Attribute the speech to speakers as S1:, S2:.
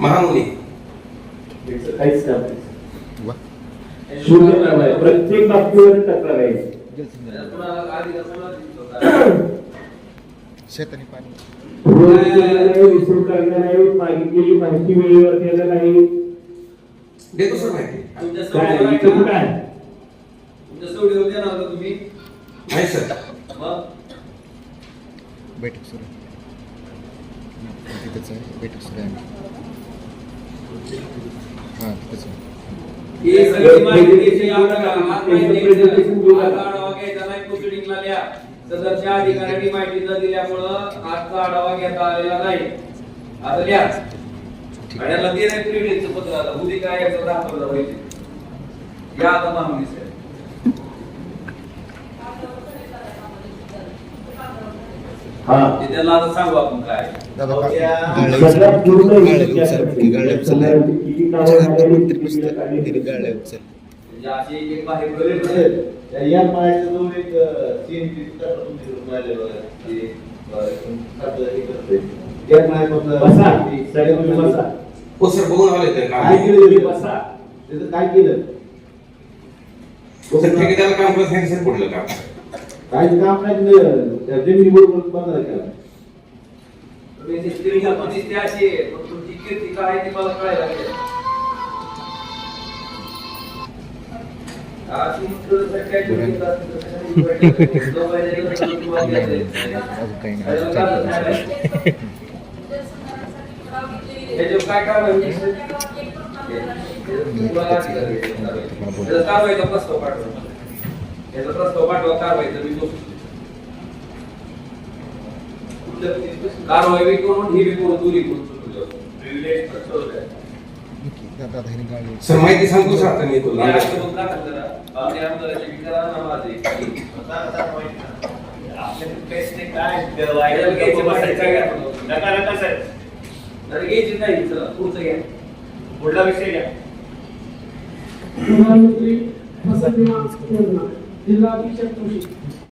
S1: महामुनी.
S2: काहीच काम नाही
S3: वा.
S2: शून्य काम आहे प्रत्येक बाबतीवर तक्रार आहे.
S3: शेत आणि पाणी.
S2: नाही मागितलेली माहिती. वेळेवर नाही
S1: देतो सर माहिती
S2: काय इथं कुठं
S4: आहे
S1: नाही सर.
S3: बैठक. तिथंच आहे बैठक सुरू आहे. हां तिथंच आहे.
S4: सदरच्या अधिकाऱ्यांनी माहिती न दिल्यामुळं आजचा आढावा घेता आलेला नाही. आता लिहा. आणि प्रिव्हिलेजचं पत्र आता उद्या काय याचं दाखवलं पाहिजे. या आता मागणी साहेब
S2: हा
S4: ते त्याला आता सांगू आपण काय
S3: दादा
S4: ओके.
S3: गाळ्या
S2: सगळ्यात
S3: उचल
S2: पूर्ण
S3: गाळ्या
S2: विचार
S3: उचल
S2: करते.
S3: नुसतं
S2: कार्य
S3: तिने
S2: केली.
S3: गाळ्या उचल
S4: म्हणजे अशी एक एक बाहेर
S5: जवळ एक ते अं, खातं हे करतंय. त्या माहितीमधलं-
S2: बसा. सगळे तुम्ही बसा.
S1: हो सर बघून आले तर
S5: काय
S1: काम
S5: केलं
S2: तुम्ही?
S5: तुम्ही?
S2: बसा.
S5: त्याचं काय केलं?
S1: सर काम करत नाही सर पडलं काम.
S5: काय काम नाही जमिनी बरोबर बंद केला
S4: काय काय याचा प्रस्ताव पाठवा कारवाईचा मी बघतो. कारवाई बी करून ही दोन्ही करून सुरू
S1: माहिती सांगतो सर आता मी तुला
S4: घ्यायचे नाही चला पुढचं घ्या.
S6: पुढला विषय घ्या.
S7: प्रधानमंत्री फसल विमा योजना. जिल्हा अधीक्षक कृषी